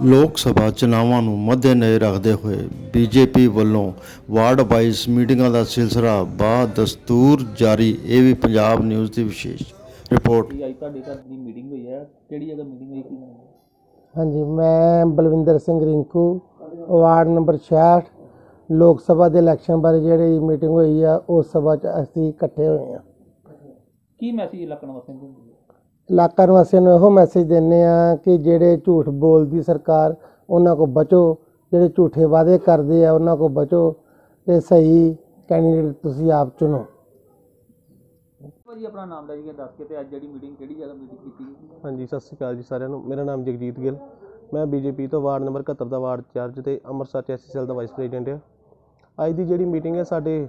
ਲੋਕ ਸਭਾ ਚੁਣਾਵਾਂ ਨੂੰ ਮੱਦੇਨਜ਼ਰ ਰੱਖਦੇ ਹੋਏ ਬੀਜੇਪੀ ਵੱਲੋਂ ਵਾਰਡ ਵਾਈਜ਼ ਮੀਟਿੰਗਾਂ ਦਾ ਸਿਲਸਿਲਾ ਬਾ ਦਸਤੂਰ ਜਾਰੀ। ਇਹ ਵੀ ਪੰਜਾਬ ਨਿਊਜ਼ ਦੀ ਵਿਸ਼ੇਸ਼ ਰਿਪੋਰਟ। ਜੀ ਅੱਜ ਤੁਹਾਡੇ ਘਰ ਦੀ ਮੀਟਿੰਗ ਹੋਈ ਹੈ? ਕਿਹੜੀ ਜਗ੍ਹਾ ਮੀਟਿੰਗ ਹੋਈ? ਕੀ ਨਾਮ ਹੈ? ਹਾਂਜੀ ਮੈਂ ਬਲਵਿੰਦਰ ਸਿੰਘ ਰਿੰਕੂ ਵਾਰਡ ਨੰਬਰ 66 ਲੋਕ ਸਭਾ ਦੇ ਇਲੈਕਸ਼ਨ ਬਾਰੇ ਜਿਹੜੀ ਮੀਟਿੰਗ ਹੋਈ ਆ ਉਸ ਸਭਾ 'ਚ ਅਸੀਂ ਇਕੱਠੇ ਹੋਏ ਆ ਕੀ ਮੈਸੇਜ ਦਿੰਦੇ ਹੋ? ਇਲਾਕਾ ਨਿਵਾਸੀਆਂ ਨੂੰ ਇਹੋ ਮੈਸੇਜ ਦਿੰਦੇ ਆ ਕਿ ਜਿਹੜੇ ਝੂਠ ਬੋਲਦੀ ਸਰਕਾਰ ਉਹਨਾਂ ਕੋ ਬਚੋ। ਜਿਹੜੇ ਝੂਠੇ ਵਾਅਦੇ ਕਰਦੇ ਆ ਉਹਨਾਂ ਕੋ ਬਚੋ ਤੇ ਸਹੀ ਕੈਂਡੀਡੇਟ ਤੁਸੀਂ ਆਪ ਚੁਣੋ। ਭਾਜੀ ਆਪਣਾ ਨਾਮ ਲੈ ਜੀ ਦੱਸ ਕੇ ਤੇ ਅੱਜ ਜਿਹੜੀ ਮੀਟਿੰਗ ਕਿਹੜੀ ਜਗ੍ਹਾ ਮੀਟਿੰਗ ਕੀਤੀ ਹਾਂਜੀ ਸਤਿ ਸ਼੍ਰੀ ਅਕਾਲ ਜੀ ਸਾਰਿਆਂ ਨੂੰ। ਮੇਰਾ ਨਾਮ ਜਗਜੀਤ ਗਿੱਲ। ਮੈਂ ਬੀਜੇਪੀ ਤੋਂ ਵਾਰਡ ਨੰਬਰ 71 ਦਾ ਵਾਰਡ ਚਾਰਜ ਤੇ ਅੰਮ੍ਰਿਤਸਰ ਸੈਲ ਦਾ ਵਾਈਸ ਪ੍ਰੈਜ਼ੀਡੈਂਟ ਹਾਂ ਅੱਜ ਦੀ ਜਿਹੜੀ ਮੀਟਿੰਗ ਹੈ ਸਾਡੇ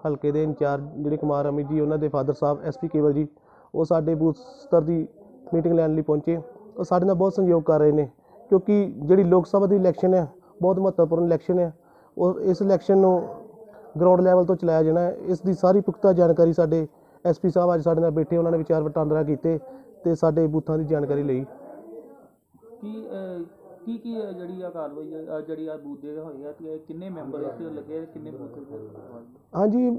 ਹਲਕੇ ਦੇ ਇੰਚਾਰਜ ਜਿਹੜੇ ਕੁਮਾਰ ਅਮਿਤ ਜੀ ਉਹਨਾਂ ਦੇ ਫਾਦਰ ਸਾਹਿਬ ਐਸਪੀ ਕੇਵਲ ਜੀ ਉਹ ਸਾਡੇ ਬੂਥ ਸਤਰ ਦੀ ਮੀਟਿੰਗ ਲੈਣ ਲਈ ਪਹੁੰਚੇ। ਉਹ ਸਾਡੇ ਨਾਲ ਬਹੁਤ ਸਹਿਯੋਗ ਕਰ ਰਹੇ ਨੇ ਕਿਉਂਕਿ ਜਿਹੜੀ ਲੋਕ ਸਭਾ ਦੀ ਇਲੈਕਸ਼ਨ ਹੈ ਬਹੁਤ ਮਹੱਤਵਪੂਰਨ ਇਲੈਕਸ਼ਨ ਹੈ। ਉਹ ਇਸ ਇਲੈਕਸ਼ਨ ਨੂੰ ਗਰਾਊਂਡ ਲੈਵਲ ਤੋਂ ਚਲਾਇਆ ਜਾਣਾ ਹੈ। ਇਸ ਦੀ ਸਾਰੀ ਪੁਖਤਾ ਜਾਣਕਾਰੀ ਸਾਡੇ ਐਸਪੀ ਸਾਹਿਬ ਅੱਜ ਸਾਡੇ ਨਾਲ ਬੈਠੇ ਉਹਨਾਂ ਨੇ ਵਿਚਾਰ ਵਟਾਂਦਰਾ ਕੀਤੇ ਤੇ ਸਾਡੇ ਬੂਥਾਂ ਦੀ ਜਾਣਕਾਰੀ ਲਈ। ਕੀ ਕੀ ਕੀ ਜਿਹੜੀ ਆ ਕਾਰਵਾਈ ਜਿਹੜੀ ਆ ਬੂਥ ਦੇ ਹੋਈ ਇਹ ਕਿੰਨੇ ਮੈਂਬਰ ਇੱਥੇ ਲੱਗੇ ਕਿੰਨੇ ਬੂਥ ਦੇ ਹਾਂਜੀ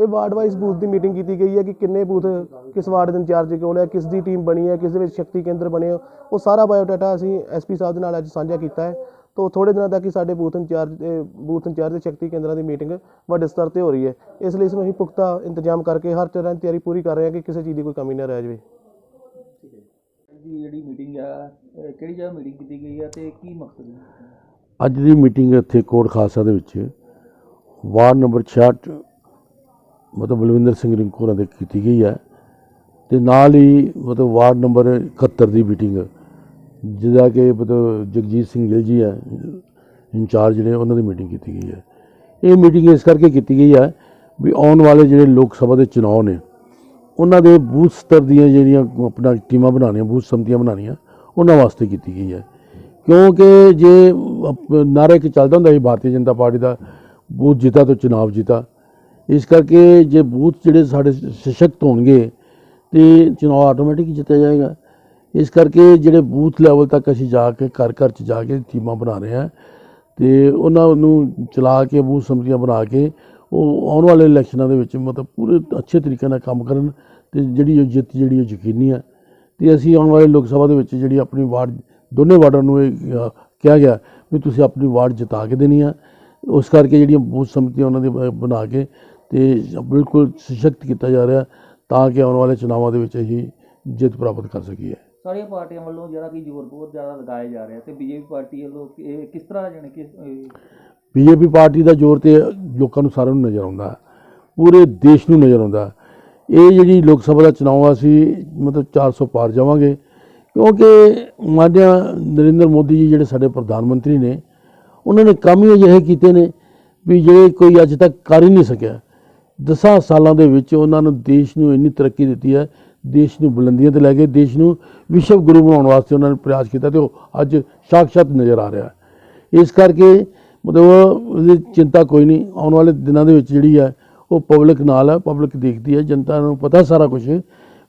ਇਹ ਵਾਰਡ ਵਾਈਜ਼ ਬੂਥ ਦੀ ਮੀਟਿੰਗ ਕੀਤੀ ਗਈ ਹੈ ਕਿ ਕਿੰਨੇ ਬੂਥ ਕਿਸ ਵਾਰਡ ਦੇ ਇੰਚਾਰਜ ਕੋਲ ਹੈ ਕਿਸ ਦੀ ਟੀਮ ਬਣੀ ਹੈ ਕਿਸ ਦੇ ਵਿੱਚ ਸ਼ਕਤੀ ਕੇਂਦਰ ਬਣੇ ਹੋ ਉਹ ਸਾਰਾ ਬਾਇਓਡਾਟਾ ਅਸੀਂ ਐਸਪੀ ਸਾਹਿਬ ਦੇ ਨਾਲ ਅੱਜ ਸਾਂਝਾ ਕੀਤਾ ਹੈ। ਤੋਂ ਥੋੜੇ ਦਿਨਾਂ ਤੱਕ ਹੀ ਸਾਡੇ ਬੂਥ ਇੰਚਾਰਜ ਤੇ ਬੂਥ ਇੰਚਾਰਜ ਤੇ ਸ਼ਕਤੀ ਕੇਂਦਰਾਂ ਦੀ ਮੀਟਿੰਗ ਵੱਡੇ ਸਤਰ ਤੇ ਹੋ ਰਹੀ ਹੈ। ਇਸ ਲਈ ਇਸ ਨੂੰ ਅਸੀਂ ਪੁਖਤਾ ਇੰਤਜ਼ਾਮ ਕਰਕੇ ਹਰ ਤਰ੍ਹਾਂ ਦੀ ਤਿਆਰੀ ਪੂਰੀ ਕਰ ਰਹੇ ਹਾਂ ਕਿ ਕਿਸੇ ਚੀਜ਼ ਦੀ ਕੋਈ ਕਮੀ ਨਾ ਰਹਿ ਜਾਵੇ। ਜੀ ਜਿਹੜੀ ਮੀਟਿੰਗ ਆ ਅਹ, ਕਿਹੜੀ ਜਗ੍ਹਾ ਮੀਟਿੰਗ ਕੀਤੀ ਗਈ ਹੈ ਤੇ ਕੀ ਮਕਸਦ ਹੈ? ਅੱਜ ਦੀ ਮੀਟਿੰਗ ਇੱਥੇ ਕੋਟ ਖਾਲਸਾ ਦੇ ਵਿੱਚ। ਵਾਰਡ ਨੰਬਰ 66 ਮਤਲਬ ਬਲਵਿੰਦਰ ਸਿੰਘ ਰਿੰਕੂ ਹੋਰਾਂ ਦੇ ਕੀਤੀ ਗਈ ਹੈ। ਤੇ ਨਾਲ ਹੀ ਮਤਲਬ ਵਾਰਡ ਨੰਬਰ 71 ਦੀ ਮੀਟਿੰਗ, ਜਿਹਦਾ ਕਿ ਮਤਲਬ ਜਗਜੀਤ ਸਿੰਘ ਗਿੱਲ ਜੀ ਹੈ, ਇੰਚਾਰਜ ਨੇ ਉਹਨਾਂ ਦੀ ਮੀਟਿੰਗ ਕੀਤੀ ਗਈ ਹੈ। ਇਹ ਮੀਟਿੰਗ ਇਸ ਕਰਕੇ ਕੀਤੀ ਗਈ ਹੈ ਵੀ ਆਉਣ ਵਾਲੇ ਜਿਹੜੇ ਲੋਕ ਸਭਾ ਦੇ ਚੁਣਾਵ ਨੇ, ਉਹਨਾਂ ਦੇ ਬੂਥ ਸਤਰ ਦੀਆਂ ਜਿਹੜੀਆਂ ਆਪਣਾ ਟੀਮਾਂ ਬਣਾਉਣੀਆਂ, ਬੂਥ ਸੰਮਤੀਆਂ ਬਣਾਉਣੀਆਂ, ਉਹਨਾਂ ਵਾਸਤੇ ਕੀਤੀ ਗਈ ਹੈ। ਕਿਉਂਕਿ ਜੇ ਅਪ- ਨਾਰਾ ਇੱਕ ਚੱਲਦਾ ਹੁੰਦਾ ਸੀ, ਭਾਰਤੀ ਜਨਤਾ ਪਾਰਟੀ ਦਾ, ਬੂਥ ਜਿੱਤਾ ਤੋਂ ਚੁਣਾਵ ਜਿੱਤਾ ਇਸ ਕਰਕੇ ਜੇ ਬੂਥ ਜਿਹੜੇ ਸਾਡੇ ਸਸ਼ਕਤ ਹੋਣਗੇ ਤੇ ਚੁਣਾਵ ਆਟੋਮੈਟਿਕ ਜਿੱਤਿਆ ਜਾਏਗਾ। ਇਸ ਕਰਕੇ ਜਿਹੜੇ ਬੂਥ ਲੈਵਲ ਤੱਕ ਅਸੀਂ ਜਾ ਕੇ ਘਰ ਘਰ ਚ ਜਾ ਕੇ ਟੀਮਾਂ ਬਣਾ ਰਹੇ ਹਾਂ ਤੇ ਉਹਨਾਂ ਨੂੰ ਚਲਾ ਕੇ, ਬੂਥ ਸਮਝੀਆਂ ਬਣਾ ਕੇ ਉਹ ਆਉਣ ਵਾਲੇ ਇਲੈਕਸ਼ਨਾਂ ਦੇ ਵਿੱਚ ਮਤਲਬ ਪੂਰੇ ਅੱਛੇ ਤਰੀਕੇ ਨਾਲ ਕੰਮ ਕਰਨ ਤੇ ਜਿਹੜੀ ਉਹ ਜਿੱਤ ਜਿਹੜੀ ਉਹ ਯਕੀਨੀ ਹੈ ਤੇ ਅਸੀਂ ਆਉਣ ਵਾਲੇ ਲੋਕ ਸਭਾ ਦੇ ਵਿੱਚ ਜਿਹੜੀ ਆਪਣੀ ਵਾਰਡ, ਦੋਨੇ ਵਾਰਡਾਂ ਨੂੰ ਇਹ ਕਿਹਾ ਗਿਆ ਵੀ ਤੁਸੀਂ ਆਪਣੀ ਵਾਰਡ ਜਿਤਾ ਕੇ ਦੇਣੀ ਆ। ਉਸ ਕਰਕੇ ਜਿਹੜੀਆਂ ਬੂਥ ਸਮਿਤੀਆਂ ਉਹਨਾਂ ਦੇ ਬਣਾ ਕੇ ਤੇ ਬਿਲਕੁਲ ਸਸ਼ਕਤ ਕੀਤਾ ਜਾ ਰਿਹਾ ਤਾਂ ਕਿ ਆਉਣ ਵਾਲੇ ਚੁਣਾਵਾਂ ਦੇ ਵਿੱਚ ਅਸੀਂ ਜਿੱਤ ਪ੍ਰਾਪਤ ਕਰ ਸਕੀਏ ਸਾਰੀਆਂ ਪਾਰਟੀਆਂ ਵੱਲੋਂ ਜਿਹੜਾ ਕਿ ਜ਼ੋਰ ਬਹੁਤ ਜ਼ਿਆਦਾ ਲਗਾਇਆ ਜਾ ਰਿਹਾ ਤੇ ਬੀਜੇਪੀ ਪਾਰਟੀ ਵੱਲੋਂ ਇਹ ਕਿਸ ਤਰ੍ਹਾਂ ਜਾਣੀ ਕਿ ਬੀਜੇਪੀ ਪਾਰਟੀ ਦਾ ਜ਼ੋਰ ਤੇ ਲੋਕਾਂ ਨੂੰ ਸਾਰਿਆਂ ਨੂੰ ਨਜ਼ਰ ਆਉਂਦਾ। ਪੂਰੇ ਦੇਸ਼ ਨੂੰ ਨਜ਼ਰ ਆਉਂਦਾ। ਇਹ ਜਿਹੜੀ ਲੋਕ ਸਭਾ ਦਾ ਚੁਣਾਵ ਆ ਸੀ ਮਤਲਬ 400 ਪਾਰ ਜਾਵਾਂਗੇ ਕਿਉਂਕਿ ਮਾਨਿਆ ਨਰਿੰਦਰ ਮੋਦੀ ਜੀ ਜਿਹੜੇ ਸਾਡੇ ਪ੍ਰਧਾਨ ਮੰਤਰੀ ਨੇ ਉਹਨਾਂ ਨੇ ਕੰਮ ਹੀ ਅਜਿਹੇ ਕੀਤੇ ਨੇ ਵੀ ਜਿਹੜੇ ਕੋਈ ਅੱਜ ਤੱਕ ਕਰ ਹੀ ਨਹੀਂ ਸਕਿਆ ਦਸਾਂ ਸਾਲਾਂ ਦੇ ਵਿੱਚ ਉਹਨਾਂ ਨੂੰ ਦੇਸ਼ ਨੂੰ ਇੰਨੀ ਤਰੱਕੀ ਦਿੱਤੀ ਹੈ, ਦੇਸ਼ ਨੂੰ ਬੁਲੰਦੀਆਂ ਤੇ ਲੈ ਕੇ ਦੇਸ਼ ਨੂੰ ਵਿਸ਼ਵ ਗੁਰੂ ਬਣਾਉਣ ਵਾਸਤੇ ਉਹਨਾਂ ਨੇ ਪ੍ਰਯਾਸ ਕੀਤਾ ਤੇ ਉਹ ਅੱਜ ਸਾਖਸ਼ਾਤ ਨਜ਼ਰ ਆ ਰਿਹਾ ਇਸ ਕਰਕੇ ਮਤਲਬ ਉਹਦੀ ਚਿੰਤਾ ਕੋਈ ਨਹੀਂ, ਆਉਣ ਵਾਲੇ ਦਿਨਾਂ ਦੇ ਵਿੱਚ ਜਿਹੜੀ ਹੈ, ਉਹ ਪਬਲਿਕ ਨਾਲ ਹੈ, ਪਬਲਿਕ ਦੇਖਦੀ ਹੈ, ਜਨਤਾ ਨੂੰ ਪਤਾ ਸਾਰਾ ਕੁਝ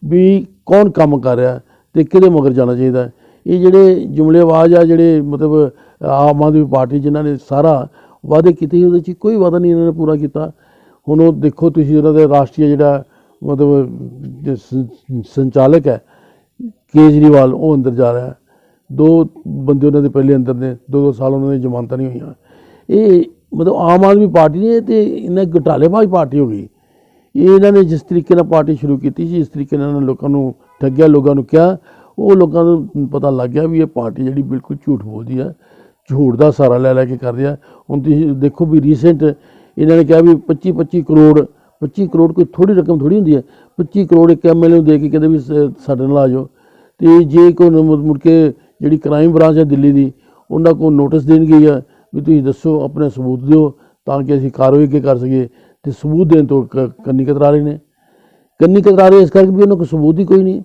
ਵੀ ਕੌਣ ਕੰਮ ਕਰ ਰਿਹਾ ਤੇ ਕਿਹਦੇ ਮਗਰ ਜਾਣਾ ਚਾਹੀਦਾ ਇਹ ਜਿਹੜੇ ਜੁਮਲੇਬਾਜ਼ ਆ, ਜਿਹੜੇ ਮਤਲਬ ਆਮ ਆਦਮੀ ਪਾਰਟੀ ਜਿਨ੍ਹਾਂ ਨੇ ਸਾਰਾ ਵਾਅਦੇ ਕੀਤੇ ਸੀ, ਉਹਦੇ 'ਚ ਕੋਈ ਵਾਅਦਾ ਨਹੀਂ ਇਹਨਾਂ ਨੇ ਪੂਰਾ ਕੀਤਾ। ਹੁਣ ਉਹ ਦੇਖੋ ਤੁਸੀਂ ਉਹਨਾਂ ਦੇ ਰਾਸ਼ਟਰੀ ਜਿਹੜਾ ਮਤਲਬ ਸੰਚਾਲਕ ਹੈ, ਕੇਜਰੀਵਾਲ, ਉਹ ਅੰਦਰ ਜਾ ਰਿਹਾ ਦੋ ਬੰਦੇ ਉਹਨਾਂ ਦੇ ਪਹਿਲੇ ਅੰਦਰ ਨੇ, ਦੋ ਦੋ ਸਾਲ ਉਹਨਾਂ ਦੀ ਜ਼ਮਾਨਤਾਂ ਨਹੀਂ ਹੋਈਆਂ। ਇਹ ਮਤਲਬ ਆਮ ਆਦਮੀ ਪਾਰਟੀ ਨੇ ਤੇ ਇਹਨਾਂ ਘਟਾਲੇਬਾਜ਼ ਪਾਰਟੀ ਹੋ ਗਈ। ਇਹ ਇਹਨਾਂ ਨੇ ਜਿਸ ਤਰੀਕੇ ਨਾਲ ਪਾਰਟੀ ਸ਼ੁਰੂ ਕੀਤੀ ਸੀ, ਇਸ ਤਰੀਕੇ ਨਾਲ ਇਹਨਾਂ ਲੋਕਾਂ ਨੂੰ ਠੱਗਿਆ, ਲੋਕਾਂ ਨੂੰ ਕਿਹਾ, ਉਹ ਲੋਕਾਂ ਨੂੰ ਪਤਾ ਲੱਗ ਗਿਆ ਵੀ ਇਹ ਪਾਰਟੀ ਜਿਹੜੀ ਬਿਲਕੁਲ ਝੂਠ ਬੋਲਦੀ ਹੈ, ਝੂਠ ਦਾ ਸਹਾਰਾ ਲੈ ਲੈ ਕੇ ਕਰਦੀ ਹੈ। ਹੁਣ ਤੁਸੀਂ ਦੇਖੋ ਵੀ ਰੀਸੈਂਟ ਇਹਨਾਂ ਨੇ ਕਿਹਾ ਵੀ 25 25 ਕਰੋੜ 25 ਕਰੋੜ ਕੋਈ ਥੋੜੀ ਰਕਮ ਥੋੜੀ ਹੁੰਦੀ ਹੈ। 25 ਕਰੋੜ ਇੱਕ ਐਮਐਲਏ ਨੂੰ ਦੇ ਕੇ ਕਹਿੰਦੇ ਵੀ ਸਾਡੇ ਨਾਲ ਆ ਜਾਓ। ਤੇ ਜੇ ਕੋਈ ਮੁੜ ਕੇ ਜਿਹੜੀ ਕ੍ਰਾਈਮ ਬ੍ਰਾਂਚ ਹੈ ਦਿੱਲੀ ਦੀ, ਉਹਨਾਂ ਕੋਲ ਨੋਟਿਸ ਦੇਣ ਗਈ ਹੈ ਵੀ ਤੁਸੀਂ ਦੱਸੋ, ਆਪਣੇ ਸਬੂਤ ਦਿਓ ਤਾਂ ਕਿ ਅਸੀਂ ਕਾਰਵਾਈ ਅੱਗੇ ਕਰ ਸਕੀਏ। ਤੇ ਸਬੂਤ ਦੇਣ ਤੋਂ ਕ- ਕੰਨੀ ਕਤਰਾ ਰਹੇ ਨੇ। ਕੰਨੀ ਕਤਰਾ ਰਹੇ ਇਸ ਕਰਕੇ ਵੀ ਉਹਨਾਂ ਕੋਲ ਸਬੂਤ ਹੀ ਕੋਈ ਨਹੀਂ।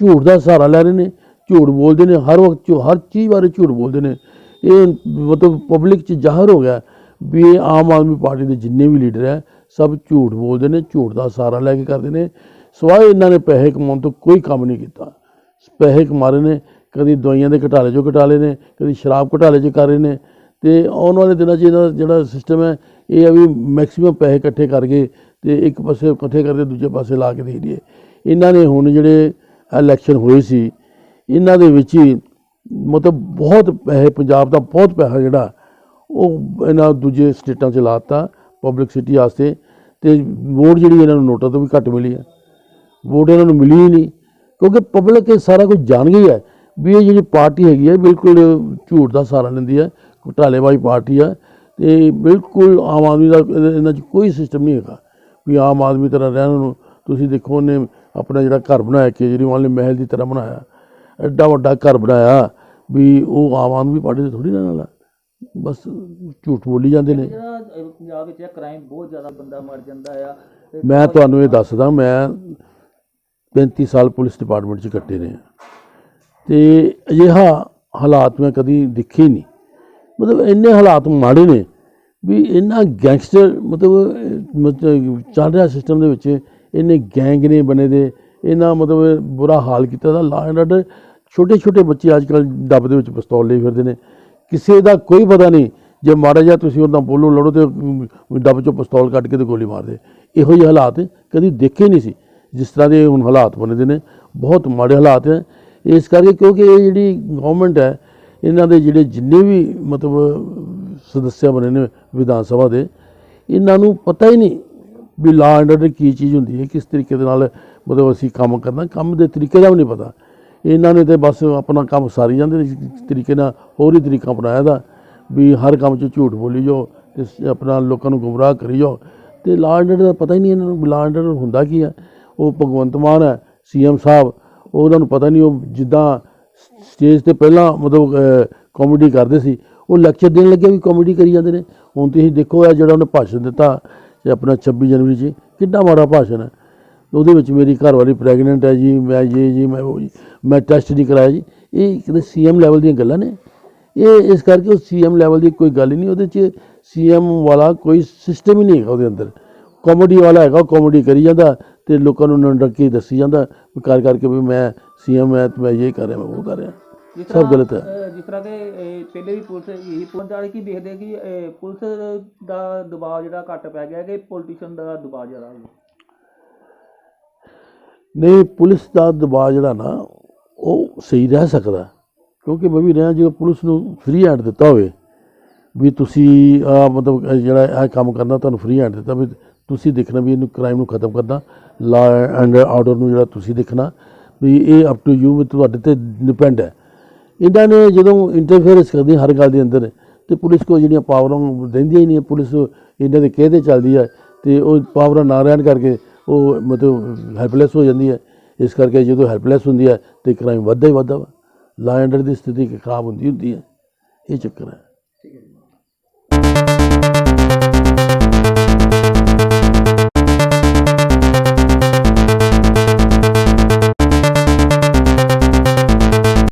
ਝੂਠ ਦਾ ਸਹਾਰਾ ਲੈ ਰਹੇ ਨੇ, ਝੂਠ ਬੋਲਦੇ ਨੇ, ਹਰ ਵਕਤ ਝੂ- ਹਰ ਚੀਜ਼ ਬਾਰੇ ਝੂਠ ਬੋਲਦੇ ਨੇ। ਇਹ ਮਤਲਬ ਪਬਲਿਕ 'ਚ ਜ਼ਾਹਰ ਹੋ ਗਿਆ। ਵੀ ਇਹ ਆਮ ਆਦਮੀ ਪਾਰਟੀ ਦੇ ਜਿੰਨੇ ਵੀ ਲੀਡਰ ਹੈ, ਸਭ ਝੂਠ ਬੋਲਦੇ ਨੇ, ਝੂਠ ਦਾ ਸਹਾਰਾ ਲੈ ਕੇ ਕਰਦੇ ਨੇ। ਸਵਾਏ ਇਹਨਾਂ ਨੇ ਪੈਸੇ ਕਮਾਉਣ ਤੋਂ ਕੋਈ ਕੰਮ ਨਹੀਂ ਕੀਤਾ। ਪੈਸੇ ਕਮਾ ਰਹੇ ਨੇ, ਕਦੀ ਦਵਾਈਆਂ ਦੇ ਘਟਾਲੇ 'ਚੋਂ ਘਟਾਲੇ ਨੇ, ਕਦੀ ਸ਼ਰਾਬ ਘਟਾਲੇ 'ਚ ਕਰ ਰਹੇ ਨੇ। ਤੇ ਆਉਣ ਵਾਲੇ ਦਿਨਾਂ 'ਚ ਇਹਨਾਂ ਦਾ ਜਿਹੜਾ ਸਿਸਟਮ ਹੈ, ਇਹ ਆ ਵੀ ਮੈਕਸਿਮਮ ਪੈਸੇ ਇਕੱਠੇ ਕਰਕੇ ਤੇ ਇੱਕ ਪਾਸੇ ਇਕੱਠੇ ਕਰਕੇ ਦੂਜੇ ਪਾਸੇ ਲਾ ਕੇ ਦੇ ਦਈਏ। ਇਹਨਾਂ ਨੇ ਹੁਣ ਜਿਹੜੇ ਇਲੈਕਸ਼ਨ ਹੋਏ ਸੀ, ਇਹਨਾਂ ਦੇ ਵਿੱਚ ਹੀ ਮਤਲਬ ਬਹੁਤ ਪੈਸੇ, ਪੰਜਾਬ ਦਾ ਬਹੁਤ ਪੈਸਾ ਜਿਹੜਾ ਉਹ ਇਹਨਾਂ ਦੂਜੇ ਸਟੇਟਾਂ 'ਚ ਲਾਤਾ ਪਬਲਿਕਸਿਟੀ ਵਾਸਤੇ, ਤੇ ਵੋਟ ਜਿਹੜੀ ਇਹਨਾਂ ਨੂੰ ਨੋਟਾਂ ਤੋਂ ਵੀ ਘੱਟ ਮਿਲੀ ਹੈ। ਵੋਟ ਇਹਨਾਂ ਨੂੰ ਮਿਲੀ ਹੀ ਨਹੀਂ, ਕਿਉਂਕਿ ਪਬਲਿਕ ਇਹ ਸਾਰਾ ਕੁਝ ਜਾਣ ਗਈ ਹੈ ਵੀ ਇਹ ਜਿਹੜੀ ਪਾਰਟੀ ਹੈਗੀ ਹੈ, ਬਿਲਕੁਲ ਝੂਠ ਦਾ ਸਹਾਰਾ ਲੈਂਦੀ ਹੈ, ਘੁਟਾਲੇਬਾਜ਼ੀ ਪਾਰਟੀ ਹੈ, ਤੇ ਬਿਲਕੁਲ ਆਮ ਆਦਮੀ ਦਾ ਇਹਨਾਂ 'ਚ ਕੋਈ ਸਿਸਟਮ ਨਹੀਂ ਹੈਗਾ। ਵੀ ਆਮ ਆਦਮੀ ਤਰ੍ਹਾਂ ਰਹਿਣ ਨੂੰ, ਤੁਸੀਂ ਦੇਖੋ ਉਹਨੇ ਆਪਣਾ ਜਿਹੜਾ ਘਰ ਬਣਾਇਆ, ਕੇਜਰੀਵਾਲ ਨੇ ਮਹਿਲ ਦੀ ਤਰ੍ਹਾਂ ਬਣਾਇਆ, ਐਡਾ ਵੱਡਾ ਘਰ ਬਣਾਇਆ, ਵੀ ਉਹ ਆਮ ਆਦਮੀ ਪਾਰਟੀ ਦੇ ਥੋੜੀ ਰਹਿਣ ਵਾਲਾ। ਬਸ ਝੂਠ ਬੋਲੀ ਜਾਂਦੇ ਨੇ। ਜਿਹੜਾ ਪੰਜਾਬ ਵਿੱਚ ਕ੍ਰਾਈਮ ਬਹੁਤ ਜ਼ਿਆਦਾ ਬੰਦਾ ਮਰ ਜਾਂਦਾ ਆ ਮੈਂ ਤੁਹਾਨੂੰ ਇਹ ਦੱਸਦਾ ਮੈਂ 35 ਸਾਲ ਪੁਲਿਸ ਡਿਪਾਰਟਮੈਂਟ 'ਚ ਕੱਟੇ ਨੇ ਤੇ ਅਜਿਹਾ ਹਾਲਾਤ ਮੈਂ ਕਦੀ ਦੇਖੇ ਨਹੀਂ। ਮਤਲਬ ਇੰਨੇ ਹਾਲਾਤ ਮਾੜੇ ਨੇ ਵੀ ਇਹਨਾਂ ਗੈਂਗਸਟਰ ਮਤਲਬ ਚੱਲ ਰਿਹਾ ਸਿਸਟਮ ਦੇ ਵਿੱਚ ਇੰਨੇ ਗੈਂਗ ਨੇ ਬਣੇ ਦੇ ਇਹਨਾਂ ਮਤਲਬ ਬੁਰਾ ਹਾਲ ਕੀਤਾ ਦਾ ਲਾ ਐਂਡ ਛੋਟੇ ਛੋਟੇ ਬੱਚੇ ਅੱਜ ਕੱਲ੍ਹ ਡੱਬ ਦੇ ਵਿੱਚ ਪਿਸਤੌਲ ਲਈ ਫਿਰਦੇ ਨੇ। ਕਿਸੇ ਦਾ ਕੋਈ ਪਤਾ ਨਹੀਂ ਜੇ ਮਾੜਾ ਜਿਹਾ ਤੁਸੀਂ ਉਹਨਾਂ ਬੋਲੋ, ਲੜੋ ਤੇ ਡੱਬ ਚੋਂ ਪਿਸਤੌਲ ਕੱਢ ਕੇ ਤੇ ਗੋਲੀ ਮਾਰਦੇ ਇਹੋ ਜਿਹੇ ਹਾਲਾਤ ਕਦੀ ਦੇਖੇ ਨਹੀਂ ਸੀ, ਜਿਸ ਤਰ੍ਹਾਂ ਦੇ ਹੁਣ ਹਾਲਾਤ ਬਣੇ ਦੇ ਨੇ। ਬਹੁਤ ਮਾੜੇ ਹਾਲਾਤ ਹੈ। ਇਸ ਕਰਕੇ ਕਿਉਂਕਿ ਇਹ ਜਿਹੜੀ ਗਵਰਨਮੈਂਟ ਹੈ, ਇਹਨਾਂ ਦੇ ਜਿਹੜੇ ਜਿੰਨੇ ਵੀ ਮਤਲਬ ਸਦੱਸਿਆ ਬਣੇ ਨੇ ਵਿਧਾਨ ਸਭਾ ਦੇ, ਇਹਨਾਂ ਨੂੰ ਪਤਾ ਹੀ ਨਹੀਂ ਵੀ ਲਾ ਐਂਡ ਆਰਡਰ ਕੀ ਚੀਜ਼ ਹੁੰਦੀ ਹੈ, ਕਿਸ ਤਰੀਕੇ ਦੇ ਨਾਲ ਮਤਲਬ ਅਸੀਂ ਕੰਮ ਕਰਨਾ। ਕੰਮ ਦੇ ਤਰੀਕੇ ਦਾ ਵੀ ਨਹੀਂ ਪਤਾ। ਇਹਨਾਂ ਨੇ ਤੇ ਬਸ ਆਪਣਾ ਕੰਮ ਸਾਰੀ ਜਾਂਦੇ ਨੇ ਇਸ ਤਰੀਕੇ ਨਾਲ ਹੋਰ ਹੀ ਤਰੀਕਾ ਅਪਣਾਇਆ ਦਾ, ਵੀ ਹਰ ਕੰਮ 'ਚ ਝੂਠ ਬੋਲੀ ਜਾਓ ਤੇ ਆਪਣਾ ਲੋਕਾਂ ਨੂੰ ਗੁੰਮਰਾਹ ਕਰੀ ਜਾਓ। ਤੇ ਲਾ ਐਂਡ ਦਾ ਪਤਾ ਹੀ ਨਹੀਂ ਇਹਨਾਂ ਨੂੰ ਲਾ ਐਂਡ ਹੁੰਦਾ ਕੀ ਹੈ ਉਹ ਭਗਵੰਤ ਮਾਨ ਹੈ ਸੀਐਮ ਸਾਹਿਬ, ਉਹਨਾਂ ਨੂੰ ਪਤਾ ਨਹੀਂ ਉਹ ਜਿੱਦਾਂ ਸਟੇਜ ਤੇ ਪਹਿਲਾਂ ਮਤਲਬ ਕਾਮੇਡੀ ਕਰਦੇ ਸੀ, ਉਹ ਲੈਕਚਰ ਦੇਣ ਲੱਗੇ ਵੀ ਕਾਮੇਡੀ ਕਰੀ ਜਾਂਦੇ ਨੇ। ਹੁਣ ਤੁਸੀਂ ਦੇਖੋ ਇਹ ਜਿਹੜਾ ਉਹਨੇ ਭਾਸ਼ਣ ਦਿੱਤਾ ਤੇ ਆਪਣਾ 26 ਜਨਵਰੀ 'ਚ ਕਿੰਨਾ ਮਾੜਾ ਭਾਸ਼ਣ ਹੈ। ਉਹਦੇ ਵਿੱਚ ਮੇਰੀ ਘਰ ਵਾਲੀ ਪ੍ਰੈਗਨੈਂਟ ਹੈ ਜੀ ਮੈਂ ਇਹ ਜੀ ਮੈਂ ਉਹ ਜੀ ਮੈਂ ਟੈਸਟ ਨਹੀਂ ਕਰਾਇਆ ਜੀ। ਇਹ ਕਿਤੇ ਸੀਐਮ ਲੈਵਲ ਦੀਆਂ ਗੱਲਾਂ ਨੇ। ਇਹ ਇਸ ਕਰਕੇ ਉਹ ਸੀਐਮ ਲੈਵਲ ਦੀ ਕੋਈ ਗੱਲ ਹੀ ਨਹੀਂ ਉਹਦੇ 'ਚ ਸੀਐਮ ਵਾਲਾ ਕੋਈ ਸਿਸਟਮ ਹੀ ਨਹੀਂ ਹੈਗਾ ਉਹਦੇ ਅੰਦਰ। ਕਾਮੇਡੀ ਵਾਲਾ ਹੈਗਾ ਉਹ ਕਾਮੇਡੀ ਕਰੀ ਜਾਂਦਾ ਤੇ ਲੋਕਾਂ ਨੂੰ ਨੰਡਕੀ ਦੱਸੀ ਜਾਂਦਾ ਕਰ ਕਰਕੇ ਵੀ ਮੈਂ ਸੀਐਮ ਹੈ ਤੇ ਮੈਂ ਇਹ ਕਰ ਰਿਹਾ ਮੈਂ ਉਹ ਕਰ ਰਿਹਾ। ਸਭ ਗਲਤ ਹੈ। ਜਿਸ ਤਰ੍ਹਾਂ ਕਿ ਪਹਿਲੇ ਵੀ ਪੁਲਿਸ ਇਹੀ ਪੁਲਿਸ ਵਾਲੇ ਕੀ ਦੇਖਦੇ ਕਿ ਪੁਲਿਸ ਦਾ ਦਬਾਅ ਜਿਹੜਾ ਘੱਟ ਪੈ ਗਿਆ ਕਿ ਪੋਲੀਟੀਸ਼ੀਅਨ ਦਾ ਦਬਾਅ ਜ਼ਿਆਦਾ ਹੋ ਗਿਆ। ਨਹੀਂ, ਪੁਲਿਸ ਦਾ ਦਬਾਅ ਜਿਹੜਾ ਨਾ, ਉਹ ਸਹੀ ਰਹਿ ਸਕਦਾ ਕਿਉਂਕਿ ਮੈਂ ਵੀ ਰਿਹਾ ਜਦੋਂ ਪੁਲਿਸ ਨੂੰ ਫ੍ਰੀ ਹੈਂਡ ਦਿੱਤਾ ਹੋਵੇ, ਵੀ ਤੁਸੀਂ ਆਹ ਮਤਲਬ ਜਿਹੜਾ ਇਹ ਕੰਮ ਕਰਨਾ, ਤੁਹਾਨੂੰ ਫ੍ਰੀ ਹੈਂਡ ਦਿੱਤਾ ਵੀ ਤੁਸੀਂ ਦੇਖਣਾ ਵੀ ਇਹਨੂੰ ਕ੍ਰਾਈਮ ਨੂੰ ਖਤਮ ਕਰਨਾ ਲਾ ਐਂਡ ਆਰਡਰ ਨੂੰ ਜਿਹੜਾ ਤੁਸੀਂ ਦੇਖਣਾ, ਵੀ ਇਹ ਅਪ ਟੂ ਯੂ ਵੀ ਤੁਹਾਡੇ ਤੇ ਡਿਪੈਂਡ ਹੈ। ਇਹਨਾਂ ਨੇ ਜਦੋਂ ਇੰਟਰਫੇਰੈਂਸ ਕਰਦੀ ਹਰ ਗੱਲ ਦੇ ਅੰਦਰ, ਤੇ ਪੁਲਿਸ ਕੋ ਜਿਹੜੀਆਂ ਪਾਵਰਾਂ ਰਹਿੰਦੀਆਂ ਹੀ ਨਹੀਂ ਪੁਲਿਸ ਇਹਨਾਂ ਦੇ ਕਿਹਦੇ ਚੱਲਦੀ ਹੈ, ਤੇ ਉਹ ਪਾਵਰਾਂ ਨਾ ਰਹਿਣ ਕਰਕੇ ਉਹ ਮਤਲਬ ਹੈਲਪਲੈਸ ਹੋ ਜਾਂਦੀ ਹੈ। ਇਸ ਕਰਕੇ ਜਦੋਂ ਹੈਲਪਲੈਸ ਹੁੰਦੀ ਹੈ ਤੇ ਕ੍ਰਾਈਮ ਵੱਧਦਾ ਹੀ ਵੱਧਦਾ ਵਾ। ਲਾ ਐਂਡ ਦੀ ਸਥਿਤੀ ਖਰਾਬ ਹੁੰਦੀ ਹੁੰਦੀ ਹੈ। ਇਹ ਚੱਕਰ ਹੈ।